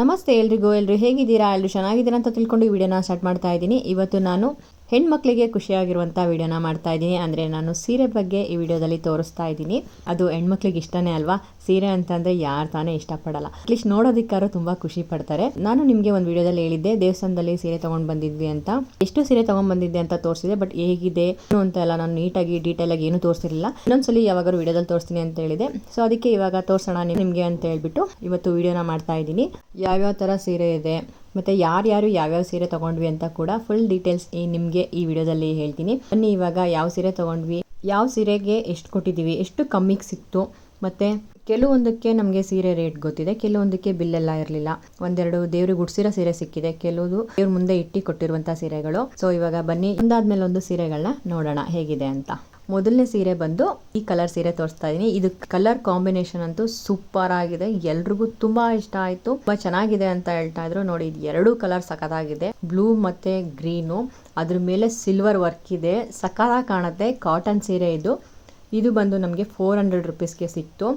ನಮಸ್ತೆ ಎಲ್ರಿಗೂ ಎಲ್ಲರೂ ಹೇಗಿದ್ದೀರಾ? ಎಲ್ಲರೂ ಚೆನ್ನಾಗಿದ್ದೀರಾ ಅಂತ ತಿಳ್ಕೊಂಡು ಈ ವಿಡಿಯೋನ ಸ್ಟಾರ್ಟ್ ಮಾಡ್ತಾ ಇದ್ದೀನಿ. ಇವತ್ತು ನಾನು ಹೆಣ್ಮಕ್ಳಿಗೆ ಖುಷಿಯಾಗಿರುವಂಥ ವಿಡಿಯೋನ ಮಾಡ್ತಾ ಇದ್ದೀನಿ. ಅಂದರೆ ನಾನು ಸೀರೆ ಬಗ್ಗೆ ಈ ವಿಡಿಯೋದಲ್ಲಿ ತೋರಿಸ್ತಾ ಇದ್ದೀನಿ. ಅದು ಹೆಣ್ಮಕ್ಳಿಗೆ ಇಷ್ಟನೇ ಅಲ್ವಾ? ಸೀರೆ ಅಂತಂದರೆ ಯಾರು ತಾನೇ ಇಷ್ಟಪಡಲ್ಲ. ಅಟ್ಲೀಸ್ಟ್ ನೋಡೋದಕ್ಕಾದ್ರೂ ತುಂಬ ಖುಷಿ ಪಡ್ತಾರೆ. ನಾನು ನಿಮಗೆ ಒಂದು ವಿಡಿಯೋದಲ್ಲಿ ಹೇಳಿದ್ದೆ, ದೇವಸ್ಥಾನದಲ್ಲಿ ಸೀರೆ ತೊಗೊಂಡು ಬಂದಿದ್ವಿ ಅಂತ. ಎಷ್ಟು ಸೀರೆ ತೊಗೊಂಡು ಬಂದಿದ್ದೆ ಅಂತ ತೋರಿಸಿದೆ ಬಟ್ ಹೇಗಿದೆ, ಏನು ಅಂತ ಎಲ್ಲ ನಾನು ನೀಟಾಗಿ ಡೀಟೇಲ್ ಆಗಿ ಏನು ತೋರಿಸಿರಲಿಲ್ಲ. ಇನ್ನೊಂದ್ಸಲಿ ಯಾವಾಗಾದ್ರು ವಿಡಿಯೋದಲ್ಲಿ ತೋರಿಸ್ತೀನಿ ಅಂತ ಹೇಳಿದೆ. ಸೊ ಅದಕ್ಕೆ ಇವಾಗ ತೋರಿಸೋಣ ನಿಮಗೆ ಅಂತ ಹೇಳ್ಬಿಟ್ಟು ಇವತ್ತು ವಿಡಿಯೋನ ಮಾಡ್ತಾ ಇದ್ದೀನಿ. ಯಾವ್ಯಾವ ಥರ ಸೀರೆ ಇದೆ, ಮತ್ತು ಯಾರ್ಯಾರು ಯಾವ್ಯಾವ ಸೀರೆ ತೊಗೊಂಡ್ವಿ ಅಂತ ಕೂಡ ಫುಲ್ ಡೀಟೇಲ್ಸ್ ಈ ನಿಮಗೆ ಈ ವಿಡಿಯೋದಲ್ಲಿ ಹೇಳ್ತೀನಿ. ಬನ್ನಿ ಇವಾಗ ಯಾವ ಸೀರೆ ತೊಗೊಂಡ್ವಿ, ಯಾವ ಸೀರೆಗೆ ಎಷ್ಟು ಕೊಟ್ಟಿದ್ದೀವಿ, ಎಷ್ಟು ಕಮ್ಮಿಗೆ ಸಿಕ್ತು, ಮತ್ತು ಕೆಲವೊಂದಕ್ಕೆ ನಮಗೆ ಸೀರೆ ರೇಟ್ ಗೊತ್ತಿದೆ, ಕೆಲವೊಂದಕ್ಕೆ ಬಿಲ್ಲೆಲ್ಲ ಇರಲಿಲ್ಲ. ಒಂದೆರಡು ದೇವ್ರಿಗೆ ಉಡ್ಸಿರೋ ಸೀರೆ ಸಿಕ್ಕಿದೆ ಕೆಲವು ದೇವ್ರ ಮುಂದೆ ಇಟ್ಟಿ ಕೊಟ್ಟಿರುವಂಥ ಸೀರೆಗಳು. ಸೊ ಇವಾಗ ಬನ್ನಿ, ಒಂದಾದ್ಮೇಲೆ ಒಂದು ಸೀರೆಗಳನ್ನ ನೋಡೋಣ ಹೇಗಿದೆ ಅಂತ. ಮೊದಲನೇ ಸೀರೆ ಬಂದು ಈ ಕಲರ್ ಸೀರೆ ತೋರಿಸ್ತಾ ಇದ್ದೀನಿ ಇದು ಕಲರ್ ಕಾಂಬಿನೇಷನ್ ಅಂತೂ ಸೂಪರ್ ಆಗಿದೆ. ಎಲ್ರಿಗೂ ತುಂಬಾ ಇಷ್ಟ ಆಯ್ತು. ತುಂಬಾ ಚೆನ್ನಾಗಿದೆ ಅಂತ ಹೇಳ್ತಾ ಇದ್ರು. ನೋಡಿ, ಇದು ಎರಡು ಕಲರ್ ಸಖತ್ತಾಗಿದೆ. ಬ್ಲೂ ಮತ್ತೆ ಗ್ರೀನು ಅದ್ರ ಮೇಲೆ ಸಿಲ್ವರ್ ವರ್ಕ್ ಇದೆ. ಸಖತ್ತಾಗಿ ಕಾಣುತ್ತೆ. ಕಾಟನ್ ಸೀರೆ ಇದು. ಇದು ಬಂದು ನಮಗೆ ಫೋರ್ ಹಂಡ್ರೆಡ್ ರುಪೀಸ್ಗೆ ಸಿಕ್ತು.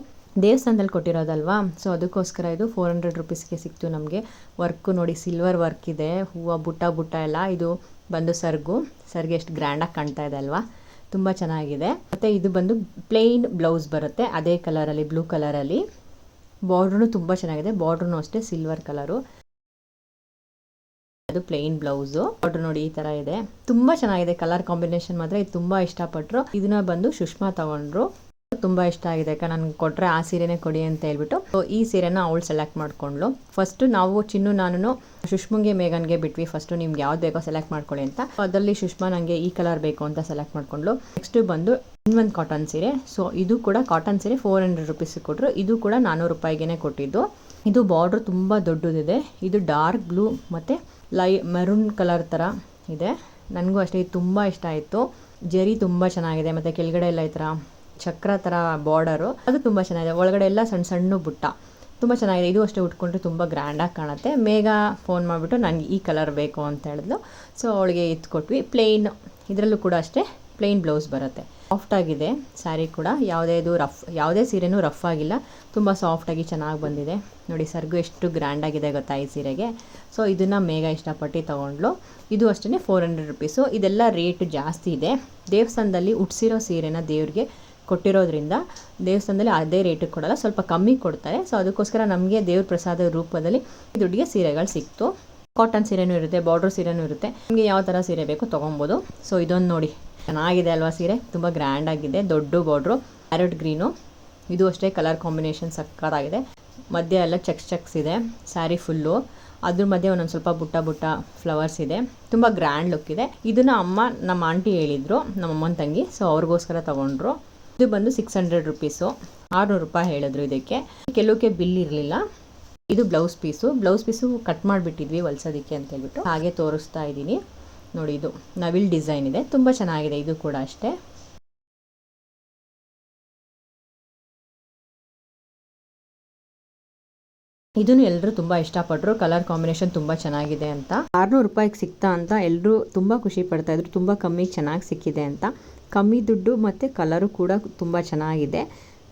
ದೇವಸ್ಥಾನದಲ್ಲಿ ಕೊಟ್ಟಿರೋದಲ್ವಾ? ಸೊ ಅದಕ್ಕೋಸ್ಕರ ಇದು ಫೋರ್ ಹಂಡ್ರೆಡ್ ರುಪೀಸ್ಗೆ ಸಿಕ್ತು ನಮಗೆ. ವರ್ಕು ನೋಡಿ ಸಿಲ್ವರ್ ವರ್ಕ್ ಇದೆ. ಹೂವು ಬುಟ್ಟ ಬುಟ್ಟ ಎಲ್ಲ. ಇದು ಬಂದು ಸರ್ಗು. ಸರ್ಗೆ ಎಷ್ಟು ಗ್ರ್ಯಾಂಡಾಗಿ ಕಾಣ್ತಾ ಇದೆ ಅಲ್ವಾ? ತುಂಬ ಚೆನ್ನಾಗಿದೆ. ಮತ್ತು ಇದು ಬಂದು ಪ್ಲೇನ್ ಬ್ಲೌಸ್ ಬರುತ್ತೆ. ಅದೇ ಕಲರಲ್ಲಿ ಬ್ಲೂ ಕಲರಲ್ಲಿ ಬಾರ್ಡ್ರೂ ತುಂಬ ಚೆನ್ನಾಗಿದೆ. ಬಾರ್ಡ್ರೂ ಅಷ್ಟೇ ಸಿಲ್ವರ್ ಕಲರು ಅದು ಪ್ಲೇನ್ ಬ್ಲೌಸು ಬಾರ್ಡ್ರ್ ನೋಡಿ, ಈ ತರ ಇದೆ. ತುಂಬಾ ಚೆನ್ನಾಗಿದೆ. ಕಲರ್ ಕಾಂಬಿನೇಷನ್ ಮಾತ್ರ ಇದು ತುಂಬಾ ಇಷ್ಟಪಟ್ಟರು ಇದನ್ನ ಬಂದು ಸುಷ್ಮಾ ತಗೊಂಡ್ರು. ತುಂಬಾ ಇಷ್ಟ ಆಗಿದೆ. ಯಾಕೆ ನನಗೆ ಕೊಟ್ಟರೆ ಆ ಸೀರೆನೇ ಕೊಡಿ ಅಂತ ಹೇಳ್ಬಿಟ್ಟು. ಸೊ ಈ ಸೀರೆನ ಅವಳು ಸೆಲೆಕ್ಟ್ ಮಾಡಿಕೊಂಡ್ಲು ಫಸ್ಟ್ ನಾವು ಚಿನ್ನು ನಾನು ಸುಷ್ಮಂಗೆ ಮೇಘನ್ಗೆ ಬಿಟ್ವಿ. ಫಸ್ಟು ನಿಮ್ಗೆ ಯಾವ್ದು ಬೇಕೋ ಸೆಲೆಕ್ಟ್ ಮಾಡ್ಕೊಳ್ಳಿ ಅಂತ. ಅದರಲ್ಲಿ ಸುಷ್ಮಾ ನನಗೆ ಈ ಕಲರ್ ಬೇಕು ಅಂತ ಸೆಲೆಕ್ಟ್ ಮಾಡ್ಕೊಂಡ್ಲು ನೆಕ್ಸ್ಟ್ ಬಂದು ಇನ್ನೊಂದು ಕಾಟನ್ ಸೀರೆ. ಸೊ ಇದು ಕೂಡ ಕಾಟನ್ ಸೀರೆ ಫೋರ್ ಹಂಡ್ರೆಡ್ ರುಪೀಸ್ ಕೊಟ್ಟರು ಇದು ಕೂಡ ನಾನ್ನೂರು ರೂಪಾಯಿಗೆ ಕೊಟ್ಟಿದ್ದು. ಇದು ಬಾರ್ಡ್ರ್ ತುಂಬ ದೊಡ್ಡದಿದೆ. ಇದು ಡಾರ್ಕ್ ಬ್ಲೂ ಮತ್ತು ಲೈ ಮೆರೂನ್ ಕಲರ್ ಥರ ಇದೆ. ನನಗೂ ಅಷ್ಟೇ, ಇದು ತುಂಬ ಇಷ್ಟ ಆಯಿತು. ಜರಿ ತುಂಬ ಚೆನ್ನಾಗಿದೆ. ಮತ್ತು ಕೆಳಗಡೆ ಎಲ್ಲ ಈ ಥರ ಚಕ್ರ ಥರ ಬಾರ್ಡರು ಅದು ತುಂಬ ಚೆನ್ನಾಗಿದೆ. ಒಳಗಡೆ ಎಲ್ಲ ಸಣ್ಣ ಸಣ್ಣ ಬುಟ್ಟ. ತುಂಬ ಚೆನ್ನಾಗಿದೆ. ಇದು ಅಷ್ಟೇ ಉಟ್ಕೊಂಡ್ರೆ ತುಂಬ ಗ್ರ್ಯಾಂಡಾಗಿ ಕಾಣುತ್ತೆ. ಮೇಘ ಫೋನ್ ಮಾಡಿಬಿಟ್ಟು ನನಗೆ ಈ ಕಲರ್ ಬೇಕು ಅಂತ ಹೇಳಿದ್ಲು. ಸೊ ಅವಳಿಗೆ ಎತ್ಕೊಟ್ವಿ ಪ್ಲೇನ್ ಇದರಲ್ಲೂ ಕೂಡ ಅಷ್ಟೇ. ಪ್ಲೇನ್ ಬ್ಲೌಸ್ ಬರುತ್ತೆ. ಸಾಫ್ಟ್ ಆಗಿದೆ. ಸ್ಯಾರಿ ಕೂಡ. ಯಾವುದೇ ಇದು ರಫ್ ಯಾವುದೇ ಸೀರೆನೂ ರಫ್ ಆಗಿಲ್ಲ. ತುಂಬ ಸಾಫ್ಟಾಗಿ ಚೆನ್ನಾಗಿ ಬಂದಿದೆ. ನೋಡಿ, ಸರ್ಗು ಎಷ್ಟು ಗ್ರ್ಯಾಂಡ್ ಆಗಿದೆ ಗೊತ್ತಾ ಈ ಸೀರೆಗೆ. ಸೊ ಇದನ್ನು ಮೇಘ ಇಷ್ಟಪಟ್ಟು ತೊಗೊಂಡ್ಲು ಇದು ಅಷ್ಟೇ ಫೋರ್ ಹಂಡ್ರೆಡ್ ರುಪೀಸು ಇದೆಲ್ಲ ರೇಟ್ ಜಾಸ್ತಿ ಇದೆ. ದೇವಸ್ಥಾನದಲ್ಲಿ ಉಟ್ಸಿರೋ ಸೀರೆನ ದೇವ್ರಿಗೆ ಕೊಟ್ಟಿರೋದ್ರಿಂದ ದೇವಸ್ಥಾನದಲ್ಲಿ ಅದೇ ರೇಟಿಗೆ ಕೊಡಲ್ಲ, ಸ್ವಲ್ಪ ಕಮ್ಮಿ ಕೊಡ್ತಾರೆ. ಸೊ ಅದಕ್ಕೋಸ್ಕರ ನಮಗೆ ದೇವ್ರ ಪ್ರಸಾದ ರೂಪದಲ್ಲಿ ದುಡ್ಡಿಗೆ ಸೀರೆಗಳು ಸಿಕ್ತು. ಕಾಟನ್ ಸೀರೆನೂ ಇರುತ್ತೆ ಬಾರ್ಡ್ರ್ ಸೀರೆನೂ ಇರುತ್ತೆ. ನಿಮಗೆ ಯಾವ ಥರ ಸೀರೆ ಬೇಕು ತೊಗೊಬೋದು. ಸೊ ಇದೊಂದು ನೋಡಿ. ಚೆನ್ನಾಗಿದೆ ಅಲ್ವಾ ಸೀರೆ? ತುಂಬ ಗ್ರ್ಯಾಂಡ್ ಆಗಿದೆ, ದೊಡ್ಡ ಬಾರ್ಡ್ರು ಪ್ಯಾರಟ್ ಗ್ರೀನು ಇದು ಅಷ್ಟೇ ಕಲರ್ ಕಾಂಬಿನೇಷನ್ ಸಕ್ಕತ್ತಾಗಿದೆ. ಮಧ್ಯ ಎಲ್ಲ ಚೆಕ್ಸ್ ಚೆಕ್ಸ್ ಇದೆ ಸ್ಯಾರಿ ಫುಲ್ಲು ಅದ್ರ ಮಧ್ಯೆ ಒಂದೊಂದು ಸ್ವಲ್ಪ ಬುಟ್ಟ ಬುಟ್ಟ ಫ್ಲವರ್ಸ್ ಇದೆ. ತುಂಬ ಗ್ರ್ಯಾಂಡ್ ಲುಕ್ ಇದೆ. ಇದನ್ನು ಅಮ್ಮ ನಮ್ಮ ಆಂಟಿ ಹೇಳಿದರು, ನಮ್ಮ ಅಮ್ಮನ ತಂಗಿ. ಸೊ ಅವ್ರಿಗೋಸ್ಕರ ತೊಗೊಂಡ್ರು. ಇದು ಬಂದು ಸಿಕ್ಸ್ ಹಂಡ್ರೆಡ್ ರುಪೀಸು ಆರುನೂರು ರೂಪಾಯಿ ಹೇಳಿದ್ರು ಇದಕ್ಕೆ. ಕೆಲವಕ್ಕೆ ಬಿಲ್ ಇರಲಿಲ್ಲ. ಇದು blouse piece blouse piece cut ಮಾಡಿಬಿಟ್ಟಿದ್ವಿ ಹೊಲ್ಸೋದಕ್ಕೆ ಅಂತ ಹೇಳ್ಬಿಟ್ಟು. ಹಾಗೆ ತೋರಿಸ್ತಾ ಇದ್ದೀನಿ. ನೋಡಿ ಇದು ನವಿಲ್ ಡಿಸೈನ್ ಇದೆ. ತುಂಬ ಚೆನ್ನಾಗಿದೆ. ಇದು ಕೂಡ ಅಷ್ಟೇ. ಇದನ್ನು ಎಲ್ಲರೂ ತುಂಬ ಇಷ್ಟಪಟ್ಟರು ಕಲರ್ ಕಾಂಬಿನೇಷನ್ ತುಂಬ ಚೆನ್ನಾಗಿದೆ ಅಂತ. ಆರುನೂರು ರೂಪಾಯಿಗೆ ಸಿಕ್ತಾ ಅಂತ ಎಲ್ಲರೂ ತುಂಬ ಖುಷಿ ಪಡ್ತಾ ಇದ್ರು. ತುಂಬ ಕಮ್ಮಿ ಚೆನ್ನಾಗಿ ಸಿಕ್ಕಿದೆ ಅಂತ. ಕಮ್ಮಿ ದುಡ್ಡು ಮತ್ತು ಕಲರು ಕೂಡ ತುಂಬ ಚೆನ್ನಾಗಿದೆ.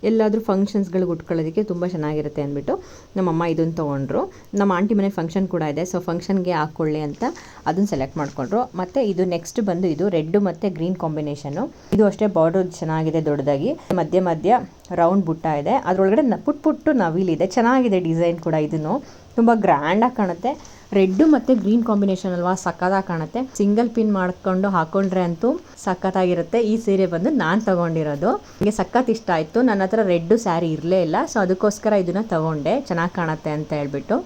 ಎಲ್ಲಾದರೂ ಫಂಕ್ಷನ್ಸ್ಗಳಿಗೆ ಉಟ್ಕೊಳ್ಳೋದಕ್ಕೆ ತುಂಬ ಚೆನ್ನಾಗಿರುತ್ತೆ ಅಂದ್ಬಿಟ್ಟು ನಮ್ಮಮ್ಮ ಇದನ್ನು ತೊಗೊಂಡ್ರು. ನಮ್ಮ ಆಂಟಿ ಮನೆ ಫಂಕ್ಷನ್ ಕೂಡ ಇದೆ ಸೊ ಫಂಕ್ಷನ್ಗೆ ಹಾಕ್ಕೊಳ್ಳಿ ಅಂತ ಅದನ್ನು ಸೆಲೆಕ್ಟ್ ಮಾಡಿಕೊಂಡ್ರು. ಮತ್ತು ಇದು ನೆಕ್ಸ್ಟ್ ಬಂದು ಇದು ರೆಡ್ ಮತ್ತು ಗ್ರೀನ್ ಕಾಂಬಿನೇಷನು ಇದು ಅಷ್ಟೇ ಬಾರ್ಡರ್ ಚೆನ್ನಾಗಿದೆ, ದೊಡ್ಡದಾಗಿ. ಮಧ್ಯ ಮಧ್ಯ ರೌಂಡ್ ಬುಟ್ಟ ಇದೆ. ಅದರೊಳಗಡೆ ಪುಟ್ ಪುಟ್ಟು ನವಿಲಿದೆ. ಚೆನ್ನಾಗಿದೆ ಡಿಸೈನ್ ಕೂಡ ಇದನ್ನು. ತುಂಬ ಗ್ರ್ಯಾಂಡಾಗಿ ಕಾಣುತ್ತೆ. ರೆಡ್ ಮತ್ತು ಗ್ರೀನ್ ಕಾಂಬಿನೇಷನ್ ಅಲ್ವಾ? ಸಕ್ಕತ್ತಾಗಿ ಕಾಣುತ್ತೆ. ಸಿಂಗಲ್ ಪಿನ್ ಮಾಡ್ಕೊಂಡು ಹಾಕೊಂಡ್ರೆ ಅಂತೂ ಸಖತ್ತಾಗಿರುತ್ತೆ. ಈ ಸೀರೆ ಬಂದು ನಾನು ತಗೊಂಡಿರೋದು. ನನಗೆ ಸಖತ್ ಇಷ್ಟ ಆಯಿತು. ನನ್ನ ಹತ್ರ ರೆಡ್ ಸ್ಯಾರಿ ಇರಲೇ ಇಲ್ಲ. ಸೊ ಅದಕ್ಕೋಸ್ಕರ ಇದನ್ನು ತಗೊಂಡೆ. ಚೆನ್ನಾಗಿ ಕಾಣುತ್ತೆ ಅಂತ ಹೇಳ್ಬಿಟ್ಟು.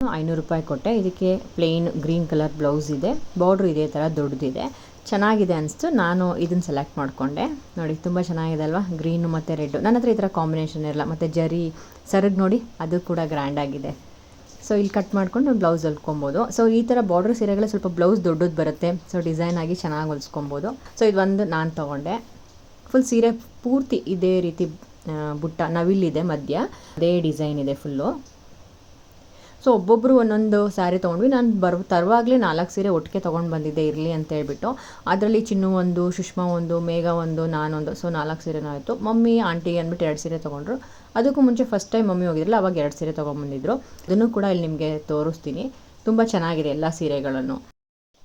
ಐನೂರು ರೂಪಾಯಿ ಕೊಟ್ಟೆ. ಇದಕ್ಕೆ ಪ್ಲೇನ್ ಗ್ರೀನ್ ಕಲರ್ ಬ್ಲೌಸ್ ಇದೆ. ಬಾರ್ಡ್ರ್ ಇದೇ ಥರ ದೊಡ್ಡದಿದೆ. ಚೆನ್ನಾಗಿದೆ ಅನಿಸ್ತು. ನಾನು ಇದನ್ನು ಸೆಲೆಕ್ಟ್ ಮಾಡಿಕೊಂಡೆ. ನೋಡಿ, ತುಂಬ ಚೆನ್ನಾಗಿದೆ ಅಲ್ವಾ? ಗ್ರೀನು ಮತ್ತು ರೆಡ್ಡು. ನನ್ನ ಹತ್ರ ಈ ಥರ ಕಾಂಬಿನೇಷನ್ ಇರಲ್ಲ. ಮತ್ತು ಜರಿ, ಸರಗ್ ನೋಡಿ, ಅದು ಕೂಡ ಗ್ರ್ಯಾಂಡ್ ಆಗಿದೆ. ಸೊ ಇಲ್ಲಿ ಕಟ್ ಮಾಡ್ಕೊಂಡು ಬ್ಲೌಸ್ ಹೊಲ್ಕೊಬೋದು ಸೊ ಈ ಥರ ಬಾರ್ಡರ್ ಸೀರೆಗಳೇ ಸ್ವಲ್ಪ ಬ್ಲೌಸ್ ದೊಡ್ಡದು ಬರುತ್ತೆ. ಸೊ ಡಿಸೈನ್ ಆಗಿ ಚೆನ್ನಾಗಿ ಹೊಲ್ಸ್ಕೊಬೋದು. ಸೊ ಇದು ಒಂದು ನಾನು ತೊಗೊಂಡೆ. ಫುಲ್ ಸೀರೆ ಪೂರ್ತಿ ಇದೇ ರೀತಿ ಬುಟ್ಟ, ನವಿಲಿದೆ ಮಧ್ಯ. ಅದೇ ಡಿಸೈನ್ ಇದೆ ಫುಲ್ಲು ಸೊ ಒಬ್ಬೊಬ್ಬರು ಒಂದೊಂದು ಸ್ಯಾರಿ ತೊಗೊಂಡ್ವಿ. ನಾನು ಬರ್, ತರುವಾಗಲೇ ನಾಲ್ಕು ಸೀರೆ ಒಟ್ಟಿಗೆ ತೊಗೊಂಡು ಬಂದಿದ್ದೆ, ಇರಲಿ ಅಂತ ಹೇಳ್ಬಿಟ್ಟು. ಅದರಲ್ಲಿ ಚಿನ್ನು ಒಂದು, ಸುಷ್ಮಾ ಒಂದು, ಮೇಘ ಒಂದು ನಾನೊಂದು ಸೊ ನಾಲ್ಕು ಸೀರೆನೂ ಆಯಿತು. ಮಮ್ಮಿ, ಆಂಟಿ ಅಂದ್ಬಿಟ್ಟು ಎರಡು ಸೀರೆ ತೊಗೊಂಡ್ರು. ಅದಕ್ಕೂ ಮುಂಚೆ ಫಸ್ಟ್ ಟೈಮ್ ಮಮ್ಮಿ ಹೋಗಿದ್ರಲ್ಲ, ಅವಾಗ ಎರಡು ಸೀರೆ ತೊಗೊಂಬಂದಿದ್ರು. ಅದನ್ನು ಕೂಡ ಇಲ್ಲಿ ನಿಮಗೆ ತೋರಿಸ್ತೀನಿ. ತುಂಬ ಚೆನ್ನಾಗಿದೆ ಎಲ್ಲ ಸೀರೆಗಳನ್ನು.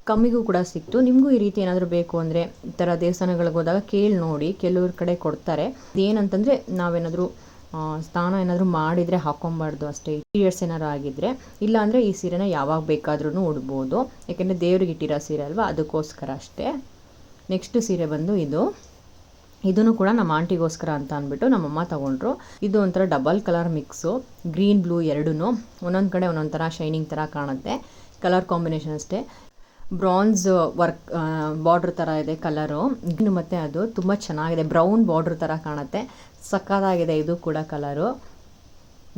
ಕಮ್ಮಿಗೂ ಕೂಡ ಸಿಕ್ತು. ನಿಮಗೂ ಈ ರೀತಿ ಏನಾದರೂ ಬೇಕು ಅಂದರೆ ಈ ಥರ ದೇವಸ್ಥಾನಗಳಿಗೆ ಹೋದಾಗ ಕೇಳಿ ನೋಡಿ. ಕೆಲವ್ರ ಕಡೆ ಕೊಡ್ತಾರೆ. ಏನಂತಂದರೆ ನಾವೇನಾದರೂ ಸ್ಥಾನ ಏನಾದರೂ ಮಾಡಿದರೆ ಹಾಕೊಬಾರ್ದು ಅಷ್ಟೇ. ಇಯರ್ಸ್ ಏನಾದ್ರು ಆಗಿದ್ದರೆ ಇಲ್ಲಾಂದರೆ ಈ ಸೀರೆನ ಯಾವಾಗ ಬೇಕಾದ್ರೂ ಉಡ್ಬೋದು. ಯಾಕೆಂದರೆ ದೇವ್ರಿಗೆ ಇಟ್ಟಿರೋ ಸೀರೆ ಅಲ್ವಾ? ಅದಕ್ಕೋಸ್ಕರ ಅಷ್ಟೇ. ನೆಕ್ಸ್ಟ್ ಸೀರೆ ಬಂದು ಇದು. ಇದನ್ನು ಕೂಡ ನಮ್ಮ ಆಂಟಿಗೋಸ್ಕರ ಅಂತ ಅಂದ್ಬಿಟ್ಟು ನಮ್ಮಮ್ಮ ತೊಗೊಂಡ್ರು. ಇದು ಒಂಥರ double colour mix, green, blue ಎರಡೂ ಒಂದೊಂದು ಕಡೆ ಒಂದೊಂದು ಥರ ಶೈನಿಂಗ್ ಥರ ಕಾಣುತ್ತೆ. ಕಲರ್ ಕಾಂಬಿನೇಷನ್ ಅಷ್ಟೇ. ಬ್ರಾನ್ಸ್ ವರ್ಕ್ ಬಾರ್ಡ್ರ್ ಥರ ಇದೆ ಕಲರು. ಇನ್ನು ಮತ್ತು ಅದು ತುಂಬ ಚೆನ್ನಾಗಿದೆ. ಬ್ರೌನ್ ಬಾರ್ಡ್ರ್ ಥರ ಕಾಣುತ್ತೆ. ಸಕ್ಕತ್ತಾಗಿದೆ ಇದು ಕೂಡ ಕಲರು.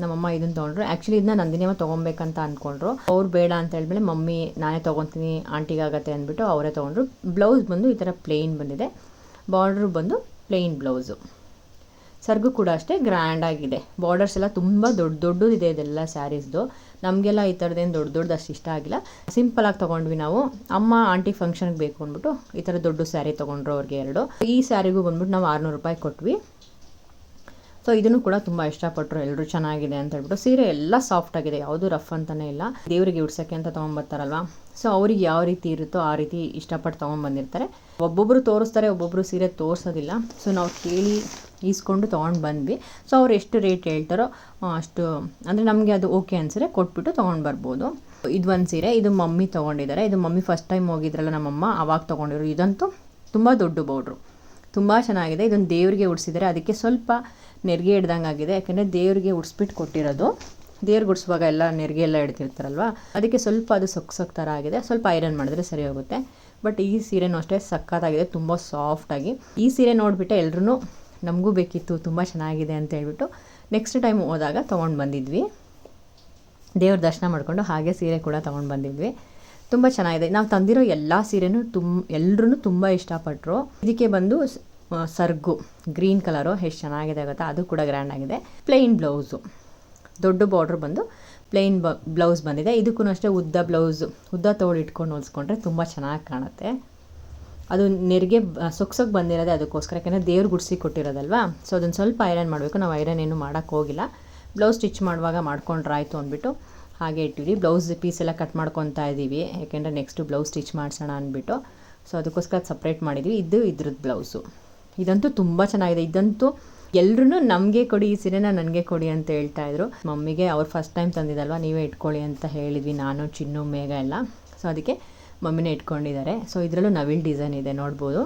ನಮ್ಮಮ್ಮ ಇದನ್ನು ತೊಗೊಂಡ್ರು. ಆ್ಯಕ್ಚುಲಿ ಇದನ್ನ ನಂದಿನಿಯಮ್ಮ ತೊಗೊಬೇಕಂತ ಅಂದ್ಕೊಂಡ್ರು ಅವ್ರು ಬೇಡ ಅಂತ ಹೇಳಿದ್ಮೇಲೆ ಮಮ್ಮಿ ನಾನೇ ತೊಗೊತೀನಿ, ಆಂಟಿಗಾಗತ್ತೆ ಅಂದ್ಬಿಟ್ಟು ಅವರೇ ತೊಗೊಂಡ್ರು. ಬ್ಲೌಸ್ ಬಂದು ಈ ಥರ ಪ್ಲೇನ್ ಬಂದಿದೆ. ಬಾರ್ಡ್ರು ಬಂದು ಪ್ಲೇನ್ ಬ್ಲೌಸು ಸರ್ಗು ಕೂಡ ಅಷ್ಟೇ ಗ್ರ್ಯಾಂಡ್ ಆಗಿದೆ. ಬಾರ್ಡರ್ಸ್ ಎಲ್ಲ ತುಂಬ ದೊಡ್ಡ ದೊಡ್ಡದಿದೆ ಇದೆಲ್ಲ ಸ್ಯಾರೀಸ್ದು ನಮಗೆಲ್ಲ ಈ ಥರದ್ದೇನು ದೊಡ್ಡ ದೊಡ್ಡದು ಅಷ್ಟು ಇಷ್ಟ ಆಗಿಲ್ಲ. ಸಿಂಪಲಾಗಿ ತೊಗೊಂಡ್ವಿ ನಾವು. ಅಮ್ಮ ಆಂಟಿ ಫಂಕ್ಷನ್ಗೆ ಬೇಕು ಅಂದ್ಬಿಟ್ಟು ಈ ಥರ ದೊಡ್ಡ ಸ್ಯಾರಿ ತೊಗೊಂಡ್ರು ಅವ್ರಿಗೆ ಎರಡು. ಈ ಸ್ಯಾರಿಗೂ ಬಂದ್ಬಿಟ್ಟು ನಾವು ಆರುನೂರು ರೂಪಾಯಿ ಕೊಟ್ವಿ. ಸೊ ಇದನ್ನು ಕೂಡ ತುಂಬ ಇಷ್ಟಪಟ್ಟರು ಎಲ್ಲರೂ ಚೆನ್ನಾಗಿದೆ ಅಂತ ಹೇಳ್ಬಿಟ್ಟು ಸೀರೆ ಎಲ್ಲ ಸಾಫ್ಟ್ ಆಗಿದೆ, ಯಾವುದು ರಫ್ ಅಂತಲೇ ಇಲ್ಲ. ದೇವರಿಗೆ ಉಡ್ಸೋಕ್ಕೆ ಅಂತ ತೊಗೊಂಬರ್ತಾರಲ್ವ? ಸೊ ಅವ್ರಿಗೆ ಯಾವ ರೀತಿ ಇರುತ್ತೋ ಆ ರೀತಿ ಇಷ್ಟಪಟ್ಟು ತೊಗೊಂಬಂದಿರ್ತಾರೆ. ಒಬ್ಬೊಬ್ಬರು ತೋರಿಸ್ತಾರೆ ಒಬ್ಬೊಬ್ಬರು ಸೀರೆ ತೋರಿಸೋದಿಲ್ಲ. ಸೊ ನಾವು ಕೇಳಿ ಈಸ್ಕೊಂಡು ತೊಗೊಂಡು ಬಂದ್ವಿ. ಸೊ ಅವ್ರು ಎಷ್ಟು ರೇಟ್ ಹೇಳ್ತಾರೋ ಅಷ್ಟು, ಅಂದರೆ ನಮಗೆ ಅದು ಓಕೆ ಅನ್ಸಿದ್ರೆ ಕೊಟ್ಬಿಟ್ಟು ತೊಗೊಂಡು ಬರ್ಬೋದು. ಇದು ಒಂದು ಸೀರೆ, ಇದು ಮಮ್ಮಿ ತೊಗೊಂಡಿದ್ದಾರೆ. ಇದು ಮಮ್ಮಿ ಫಸ್ಟ್ ಟೈಮ್ ಹೋಗಿದ್ರಲ್ಲ ನಮ್ಮಮ್ಮ, ಅವಾಗ ತೊಗೊಂಡಿರೋ ಇದಂತೂ ತುಂಬ ದೊಡ್ಡ ಬೌಡ್ರು ತುಂಬ ಚೆನ್ನಾಗಿದೆ. ಇದೊಂದು ದೇವರಿಗೆ ಉಡಿಸಿದರೆ ಅದಕ್ಕೆ ಸ್ವಲ್ಪ ನೆರಿಗೆ ಹಿಡ್ದಂಗೆ ಆಗಿದೆ. ಯಾಕೆಂದರೆ ದೇವರಿಗೆ ಉಡ್ಸ್ಬಿಟ್ಟು ಕೊಟ್ಟಿರೋದು. ದೇವ್ರಿಗೆ ಉಡ್ಸುವಾಗ ಎಲ್ಲ ನೆರಿಗೆ ಎಲ್ಲ ಇಡ್ತಿರ್ತಾರಲ್ವ ಅದಕ್ಕೆ ಸ್ವಲ್ಪ ಅದು ಸೊಕ್ ಸೊಕ್ ಥರ ಆಗಿದೆ. ಸ್ವಲ್ಪ ಐರನ್ ಮಾಡಿದ್ರೆ ಸರಿ ಹೋಗುತ್ತೆ. ಬಟ್ ಈ ಸೀರೆನೂ ಅಷ್ಟೇ ಸಕ್ಕತ್ತಾಗಿದೆ ತುಂಬ ಸಾಫ್ಟಾಗಿ ಈ ಸೀರೆ ನೋಡಿಬಿಟ್ಟೆ ಎಲ್ಲರೂ ನಮಗೂ ಬೇಕಿತ್ತು, ತುಂಬ ಚೆನ್ನಾಗಿದೆ ಅಂತ ಹೇಳ್ಬಿಟ್ಟು ನೆಕ್ಸ್ಟ್ ಟೈಮ್ ಹೋದಾಗ ತೊಗೊಂಡು ಬಂದಿದ್ವಿ. ದೇವ್ರ ದರ್ಶನ ಮಾಡಿಕೊಂಡು ಹಾಗೆ ಸೀರೆ ಕೂಡ ತೊಗೊಂಡು ಬಂದಿದ್ವಿ. ತುಂಬ ಚೆನ್ನಾಗಿದೆ. ನಾವು ತಂದಿರೋ ಎಲ್ಲ ಸೀರೆನೂ ತುಂಬ ಎಲ್ಲರೂ ತುಂಬ ಇಷ್ಟಪಟ್ಟರು ಇದಕ್ಕೆ ಬಂದು ಸರ್ಗು, ಗ್ರೀನ್ ಕಲರು, ಎಷ್ಟು ಚೆನ್ನಾಗಿದೆ ಗೊತ್ತಾ? ಅದು ಕೂಡ ಗ್ರ್ಯಾಂಡ್ ಆಗಿದೆ. ಪ್ಲೇನ್ ಬ್ಲೌಸು ದೊಡ್ಡ ಬಾರ್ಡ್ರ್ ಬಂದು ಪ್ಲೇನ್ ಬ ಬ್ಲೌಸ್ ಬಂದಿದೆ. ಇದಕ್ಕೂ ಅಷ್ಟೇ ಉದ್ದ ಬ್ಲೌಸು ಉದ್ದ ತೋಳು ಇಟ್ಕೊಂಡು ಹೊಲ್ಸ್ಕೊಂಡ್ರೆ ತುಂಬ ಚೆನ್ನಾಗಿ ಕಾಣುತ್ತೆ. ಅದು ನೆರಿಗೆ ಸೊಕ್ ಬಂದಿರೋದೆ ಅದಕ್ಕೋಸ್ಕರ. ಯಾಕೆಂದರೆ ದೇವ್ರ ಗುಡಿಸಿ ಕೊಟ್ಟಿರೋದಲ್ವಾ? ಸೊ ಅದನ್ನು ಸ್ವಲ್ಪ ಐರನ್ ಮಾಡಬೇಕು. ನಾವು ಐರನ್ ಏನು ಮಾಡೋಕ್ಕೆ ಹೋಗಿಲ್ಲ. ಬ್ಲೌಸ್ ಸ್ಟಿಚ್ ಮಾಡುವಾಗ ಮಾಡ್ಕೊಂಡ್ರಾಯ್ತು ಅಂದ್ಬಿಟ್ಟು ಹಾಗೆ ಇಟ್ಟಿದ್ವಿ ಬ್ಲೌಸ್ ಪೀಸ್ ಎಲ್ಲ ಕಟ್ ಮಾಡ್ಕೊತಾ ಇದ್ದೀವಿ ಯಾಕೆಂದರೆ ನೆಕ್ಸ್ಟು ಬ್ಲೌಸ್ ಸ್ಟಿಚ್ ಮಾಡಿಸೋಣ ಅಂದ್ಬಿಟ್ಟು. ಸೊ ಅದಕ್ಕೋಸ್ಕರ ಸಪ್ರೇಟ್ ಮಾಡಿದ್ವಿ. ಇದು ಇದ್ರದ್ದು ಬ್ಲೌಸು ಇದಂತೂ ತುಂಬ ಚೆನ್ನಾಗಿದೆ. ಇದಂತೂ ಎಲ್ರೂ ನಮಗೆ ಕೊಡಿ, ಈ ಸೀರೆನ ನನಗೆ ಕೊಡಿ ಅಂತ ಹೇಳ್ತಾ ಇದ್ರು. ಮಮ್ಮಿಗೆ ಅವ್ರು ಫಸ್ಟ್ ಟೈಮ್ ತಂದಿದ್ದಲ್ವ, ನೀವೇ ಇಟ್ಕೊಳ್ಳಿ ಅಂತ ಹೇಳಿದ್ವಿ, ನಾನು, ಚಿನ್ನು, ಮೇಘ ಎಲ್ಲ. ಸೊ ಅದಕ್ಕೆ ಮಮ್ಮಿನೇ ಇಟ್ಕೊಂಡಿದ್ದಾರೆ. ಸೊ ಇದರಲ್ಲೂ ನವಿಲ್ ಡಿಸೈನ್ ಇದೆ, ನೋಡ್ಬೋದು.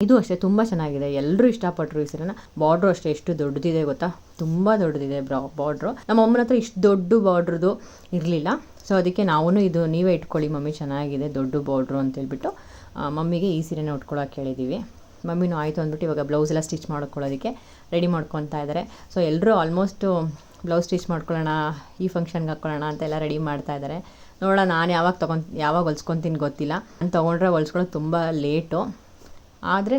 ಇದು ಅಷ್ಟೇ, ತುಂಬ ಚೆನ್ನಾಗಿದೆ. ಎಲ್ಲರೂ ಇಷ್ಟಪಟ್ಟರು ಈ ಸೀರೆನ. ಬಾರ್ಡ್ರು ಅಷ್ಟೇ, ಎಷ್ಟು ದೊಡ್ಡದಿದೆ ಗೊತ್ತಾ? ತುಂಬ ದೊಡ್ಡದಿದೆ ಬ್ರಾ ಬಾರ್ಡ್ರು ನಮ್ಮ ಅಮ್ಮನ ಹತ್ರ ಇಷ್ಟು ದೊಡ್ಡ ಬಾರ್ಡ್ರದು ಇರಲಿಲ್ಲ. ಸೊ ಅದಕ್ಕೆ ನಾವೂ ಇದು ನೀವೇ ಇಟ್ಕೊಳ್ಳಿ, ಮಮ್ಮಿ ಚೆನ್ನಾಗಿದೆ, ದೊಡ್ಡ ಬಾರ್ಡ್ರು ಅಂತೇಳ್ಬಿಟ್ಟು ಮಮ್ಮಿಗೆ ಈ ಸೀರೆನ ಉಟ್ಕೊಳ್ಳೋಕೆ ಹೇಳಿದ್ದೀವಿ ಮಮ್ಮಿನೂ ಆಯಿತು ಅಂದ್ಬಿಟ್ಟು ಇವಾಗ ಬ್ಲೌಸ್ ಎಲ್ಲ ಸ್ಟಿಚ್ ಮಾಡ್ಕೊಳ್ಳೋದಕ್ಕೆ ರೆಡಿ ಮಾಡ್ಕೊತಾ ಇದ್ದಾರೆ ಸೊ ಎಲ್ಲರೂ ಆಲ್ಮೋಸ್ಟು ಬ್ಲೌಸ್ ಸ್ಟಿಚ್ ಮಾಡ್ಕೊಳ್ಳೋಣ, ಈ ಫಂಕ್ಷನ್ಗೆ ಹಾಕ್ಕೊಳ್ಳೋಣ ಅಂತೆಲ್ಲ ರೆಡಿ ಮಾಡ್ತಾ ಇದ್ದಾರೆ ನೋಡೋಣ, ನಾನು ಯಾವಾಗ ತೊಗೊಂಡು, ಯಾವಾಗ ಹೊಲ್ಸ್ಕೊತೀನಿ ಗೊತ್ತಿಲ್ಲ. ನಾನು ತೊಗೊಂಡ್ರೆ ಹೊಲ್ಸ್ಕೊಳ್ಳೋದು ತುಂಬ ಲೇಟು ಆದರೆ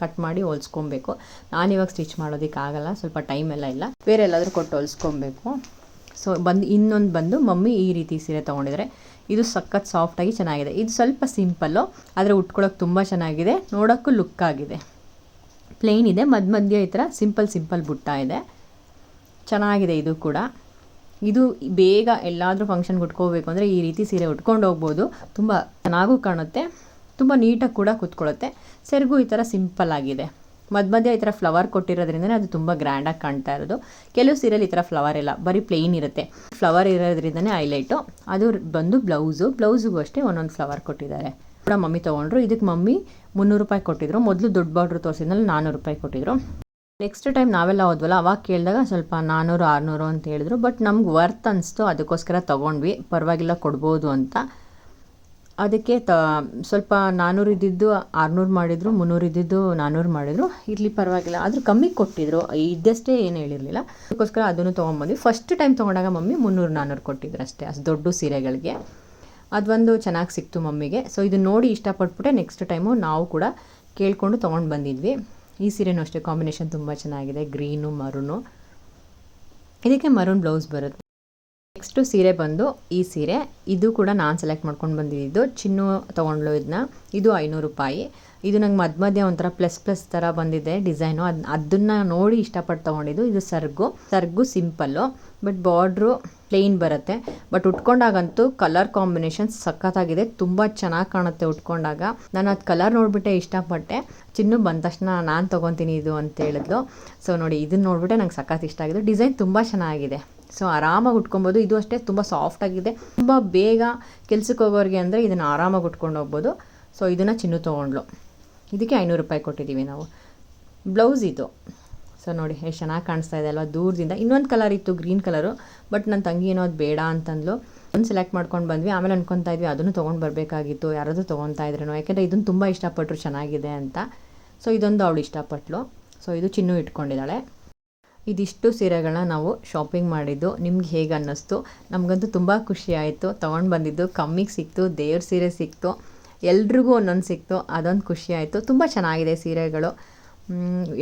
ಕಟ್ ಮಾಡಿ ಹೊಲ್ಸ್ಕೊಬೇಕು. ನಾನು ಇವಾಗ ಸ್ಟಿಚ್ ಮಾಡೋದಕ್ಕಾಗಲ್ಲ, ಸ್ವಲ್ಪ ಟೈಮ್ ಎಲ್ಲ ಇಲ್ಲ. ಬೇರೆ ಎಲ್ಲಾದರೂ ಕೊಟ್ಟು ಹೊಲ್ಸ್ಕೊಬೇಕು. ಸೊ ಬಂದು, ಇನ್ನೊಂದು ಬಂದು ಮಮ್ಮಿ ಈ ರೀತಿ ಸೀರೆ ತೊಗೊಂಡಿದ್ರೆ. ಇದು ಸಖತ್ ಸಾಫ್ಟಾಗಿ ಚೆನ್ನಾಗಿದೆ. ಇದು ಸ್ವಲ್ಪ ಸಿಂಪಲ್ಲು ಆದರೆ ಉಟ್ಕೊಳ್ಳೋಕೆ ತುಂಬ ಚೆನ್ನಾಗಿದೆ. ನೋಡೋಕ್ಕೂ ಲುಕ್ ಆಗಿದೆ. ಪ್ಲೇನ್ ಇದೆ ಮಧ್ಯ ಮಧ್ಯ ಈ ಥರ ಸಿಂಪಲ್ ಸಿಂಪಲ್ ಬುಟ್ಟ ಇದೆ. ಚೆನ್ನಾಗಿದೆ ಇದು ಕೂಡ. ಇದು ಬೇಗ ಎಲ್ಲಾದರೂ ಫಂಕ್ಷನ್ಗೆ ಉಟ್ಕೋಬೇಕು ಅಂದರೆ ಈ ರೀತಿ ಸೀರೆ ಉಟ್ಕೊಂಡು ಹೋಗ್ಬೋದು. ತುಂಬ ಚೆನ್ನಾಗೂ ಕಾಣುತ್ತೆ. ತುಂಬ ನೀಟಾಗಿ ಕೂಡ ಕೂತ್ಕೊಳ್ಳುತ್ತೆ ಸೆರಗು ಈ ಥರ ಸಿಂಪಲ್ ಆಗಿದೆ. ಮಧ್ಯ ಮಧ್ಯ ಈ ಥರ ಫ್ಲವರ್ ಕೊಟ್ಟಿರೋದ್ರಿಂದ ಅದು ತುಂಬ ಗ್ರ್ಯಾಂಡಾಗಿ ಕಾಣ್ತಾ ಇರೋದು. ಕೆಲವು ಸೀರೆಯಲ್ಲಿ ಈ ಥರ ಫ್ಲವರ್ ಇಲ್ಲ, ಬರೀ ಪ್ಲೇನ್ ಇರುತ್ತೆ. ಫ್ಲವರ್ ಇರೋದ್ರಿಂದನೇ ಹೈಲೈಟು ಅದು ಬಂದು ಬ್ಲೌಸು ಬ್ಲೌಸಿಗೂ ಅಷ್ಟೇ ಒಂದೊಂದು ಫ್ಲವರ್ ಕೊಟ್ಟಿದ್ದಾರೆ. ಕೂಡ ಮಮ್ಮಿ ತೊಗೊಂಡ್ರು. ಇದಕ್ಕೆ ಮಮ್ಮಿ ಮುನ್ನೂರು ರೂಪಾಯಿ ಕೊಟ್ಟಿದ್ರು. ಮೊದಲು ದೊಡ್ಡ ಬಾರ್ಡ್ರ್ ತೋರಿಸಿದ್ಮೇಲೆ ನಾನ್ನೂರು ರೂಪಾಯಿ ಕೊಟ್ಟಿದ್ರು. ನೆಕ್ಸ್ಟ್ ಟೈಮ್ ನಾವೆಲ್ಲ ಹೋದ್ವಲ್ಲ, ಅವಾಗ ಕೇಳಿದಾಗ ಸ್ವಲ್ಪ ನಾನ್ನೂರು ಆರುನೂರು ಅಂತ ಹೇಳಿದ್ರು. ಬಟ್ ನಮ್ಗೆ ವರ್ತ್ ಅನಿಸ್ತು. ಅದಕ್ಕೋಸ್ಕರ ತೊಗೊಂಡ್ವಿ. ಪರವಾಗಿಲ್ಲ, ಕೊಡ್ಬೋದು ಅಂತ. ಅದಕ್ಕೆ ತ, ಸ್ವಲ್ಪ ನಾನ್ನೂರು ಇದ್ದಿದ್ದು ಆರ್ನೂರು ಮಾಡಿದರು, ಮುನ್ನೂರು ಇದ್ದಿದ್ದು ನಾನ್ನೂರು ಮಾಡಿದರು. ಇರಲಿ ಪರವಾಗಿಲ್ಲ. ಆದರೂ ಕಮ್ಮಿ ಕೊಟ್ಟಿದ್ರು. ಇದ್ದಷ್ಟೇ ಏನು ಹೇಳಿರಲಿಲ್ಲ. ಅದಕ್ಕೋಸ್ಕರ ಅದನ್ನು ತೊಗೊಂಬಂದ್ವಿ. ಫಸ್ಟ್ ಟೈಮ್ ತೊಗೊಂಡಾಗ ಮಮ್ಮಿ ಮುನ್ನೂರು ನಾನ್ನೂರು ಕೊಟ್ಟಿದ್ರು ಅಷ್ಟೇ. ಅಷ್ಟು ದೊಡ್ಡ ಸೀರೆಗಳಿಗೆ. ಅದೊಂದು ಚೆನ್ನಾಗಿ ಸಿಕ್ತು ಮಮ್ಮಿಗೆ. ಸೊ ಇದು ನೋಡಿ ಇಷ್ಟಪಟ್ಬಿಟ್ಟೆ ನೆಕ್ಸ್ಟ್ ಟೈಮು ನಾವು ಕೂಡ ಕೇಳಿಕೊಂಡು ತೊಗೊಂಡು ಬಂದಿದ್ವಿ. ಈ ಸೀರೆನೂ ಅಷ್ಟೇ. ಕಾಂಬಿನೇಷನ್ ತುಂಬ ಚೆನ್ನಾಗಿದೆ. ಗ್ರೀನು ಮರೂನು ಇದಕ್ಕೆ ಮರೂನ್ ಬ್ಲೌಸ್ ಬರುತ್ತೆ. ನೆಕ್ಸ್ಟ್ ಸೀರೆ ಬಂದು ಈ ಸೀರೆ. ಇದು ಕೂಡ ನಾನು ಸೆಲೆಕ್ಟ್ ಮಾಡ್ಕೊಂಡು ಬಂದಿದ್ದು ಚಿನ್ನು ತೊಗೊಂಡ್ಲು ಇದನ್ನ ಇದು ಐನೂರು ರೂಪಾಯಿ. ಇದು ನಂಗೆ ಮಧ್ಯ ಮಧ್ಯ ಒಂಥರ ಪ್ಲಸ್ ಪ್ಲಸ್ ಥರ ಬಂದಿದೆ ಡಿಸೈನು. ಅದು, ಅದನ್ನು ನೋಡಿ ಇಷ್ಟಪಟ್ಟು ತೊಗೊಂಡಿದ್ದು. ಇದು ಸರ್ಗು. ಸರ್ಗು ಸಿಂಪಲ್ಲು. ಬಟ್ ಬಾರ್ಡ್ರು ಪ್ಲೇನ್ ಬರುತ್ತೆ. ಬಟ್ ಉಟ್ಕೊಂಡಾಗಂತೂ ಕಲರ್ ಕಾಂಬಿನೇಷನ್ ಸಖತ್ತಾಗಿದೆ. ತುಂಬ ಚೆನ್ನಾಗಿ ಕಾಣುತ್ತೆ ಉಟ್ಕೊಂಡಾಗ. ನಾನು ಅದು ಕಲರ್ ನೋಡಿಬಿಟ್ಟೆ ಇಷ್ಟಪಟ್ಟೆ. ಚಿನ್ನು ಬಂದ ತಕ್ಷಣ ನಾನು ತೊಗೊತೀನಿ ಇದು ಅಂತ ಹೇಳಿದ್ಲು. ಸೊ ನೋಡಿ ಇದನ್ನ ನೋಡಿಬಿಟ್ಟೆ ನಂಗೆ ಸಖತ್ ಇಷ್ಟ ಆಗಿದೆ. ಡಿಸೈನ್ ತುಂಬ ಚೆನ್ನಾಗಿದೆ. ಸೊ ಆರಾಮಾಗಿ ಉಟ್ಕೊಬೋದು. ಇದು ಅಷ್ಟೇ ತುಂಬ ಸಾಫ್ಟಾಗಿದೆ ತುಂಬ ಬೇಗ ಕೆಲ್ಸಕ್ಕೆ ಹೋಗೋರಿಗೆ ಅಂದರೆ ಇದನ್ನು ಆರಾಮಾಗಿ ಉಟ್ಕೊಂಡು ಹೋಗ್ಬೋದು. ಸೊ ಇದನ್ನು ಚಿನ್ನು ತೊಗೊಂಡ್ಲು ಇದಕ್ಕೆ ಐನೂರು ರೂಪಾಯಿ ಕೊಟ್ಟಿದ್ದೀವಿ ನಾವು. ಬ್ಲೌಸ್ ಇದು. ಸೊ ನೋಡಿ, ಎಷ್ಟು ಚೆನ್ನಾಗಿ ಕಾಣಿಸ್ತಾ ಇದೆ ಅಲ್ವಾ ದೂರದಿಂದ. ಇನ್ನೊಂದು ಕಲರ್ ಇತ್ತು, ಗ್ರೀನ್ ಕಲರು ಬಟ್ ನನ್ನ ತಂಗಿ ಏನೋ ಅದು ಬೇಡ ಅಂತಂದ್ಲು. ಒಂದು ಸೆಲೆಕ್ಟ್ ಮಾಡ್ಕೊಂಡು ಬಂದ್ವಿ. ಆಮೇಲೆ ಅನ್ಕೊತಾ ಇದ್ವಿ, ಅದನ್ನು ತೊಗೊಂಡು ಬರಬೇಕಾಗಿತ್ತು. ಯಾರಾದರೂ ತೊಗೊತಾ ಇದ್ರೇನೋ. ಯಾಕೆಂದರೆ ಇದನ್ನು ತುಂಬ ಇಷ್ಟಪಟ್ಟರು ಚೆನ್ನಾಗಿದೆ ಅಂತ. ಸೊ ಇದೊಂದು ಅವಳು ಇಷ್ಟಪಟ್ಲು ಸೊ ಇದು ಚಿನ್ನು ಇಟ್ಕೊಂಡಿದ್ದಾಳೆ. ಇದಿಷ್ಟು ಸೀರೆಗಳನ್ನ ನಾವು ಶಾಪಿಂಗ್ ಮಾಡಿದ್ದು, ನಿಮ್ಗೆ ಹೇಗೆ ಅನ್ನಿಸ್ತು? ನಮಗಂತೂ ತುಂಬ ಖುಷಿ ಆಯಿತು. ತೊಗೊಂಡು ಬಂದಿದ್ದು ಕಮ್ಮಿಗೆ ಸಿಕ್ತು, ದೇವ್ರ ಸೀರೆ ಸಿಕ್ತು, ಎಲ್ರಿಗೂ ಒಂದೊಂದು ಸಿಕ್ತು, ಅದೊಂದು ಖುಷಿ ಆಯಿತು. ತುಂಬ ಚೆನ್ನಾಗಿದೆ ಸೀರೆಗಳು.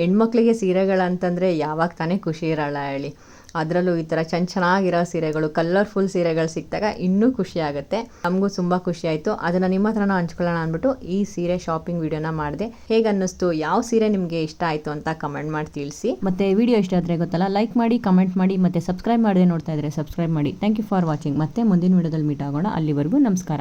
ಹೆಣ್ಮಕ್ಳಿಗೆ ಸೀರೆಗಳಂತಂದರೆ ಯಾವಾಗ ತಾನೇ ಖುಷಿ ಇರಲ್ಲ ಹೇಳಿ. ಅದರಲ್ಲೂ ಈ ಥರ ಚೆನ್ನ ಚೆನ್ನಾಗಿರೋ ಸೀರೆಗಳು ಕಲರ್ಫುಲ್ ಸೀರೆಗಳು ಸಿಕ್ಕಿದಾಗ ಇನ್ನೂ ಖುಷಿ ಆಗುತ್ತೆ. ನಮಗೂ ತುಂಬ ಖುಷಿ ಆಯಿತು. ಅದನ್ನು ನಿಮ್ಮ ಹತ್ರನೂ ಹಂಚ್ಕೊಳ್ಳೋಣ ಅಂದ್ಬಿಟ್ಟು ಈ ಸೀರೆ ಶಾಪಿಂಗ್ ವೀಡಿಯೋನ ಮಾಡಿದೆ. ಹೇಗೆ ಅನ್ನಿಸ್ತು? ಯಾವ ಸೀರೆ ನಿಮಗೆ ಇಷ್ಟ ಆಯಿತು ಅಂತ ಕಮೆಂಟ್ ಮಾಡಿ ತಿಳಿಸಿ. ಮತ್ತೆ ವಿಡಿಯೋ ಇಷ್ಟ ಆದರೆ ಗೊತ್ತಲ್ಲ ಲೈಕ್ ಮಾಡಿ ಕಮೆಂಟ್ ಮಾಡಿ, ಮತ್ತೆ ಸಬ್ಸ್ಕ್ರೈಬ್ ಮಾಡದೆ ನೋಡ್ತಾ ಇದ್ರೆ ಸಬ್ಸ್ಕ್ರೈಬ್ ಮಾಡಿ. ಥ್ಯಾಂಕ್ ಯು ಫಾರ್ ವಾಚಿಂಗ್ ಮತ್ತೆ ಮುಂದಿನ ವಿಡಿಯೋದಲ್ಲಿ ಮೀಟ್ ಆಗೋಣ. ಅಲ್ಲಿವರೆಗೂ ನಮಸ್ಕಾರ.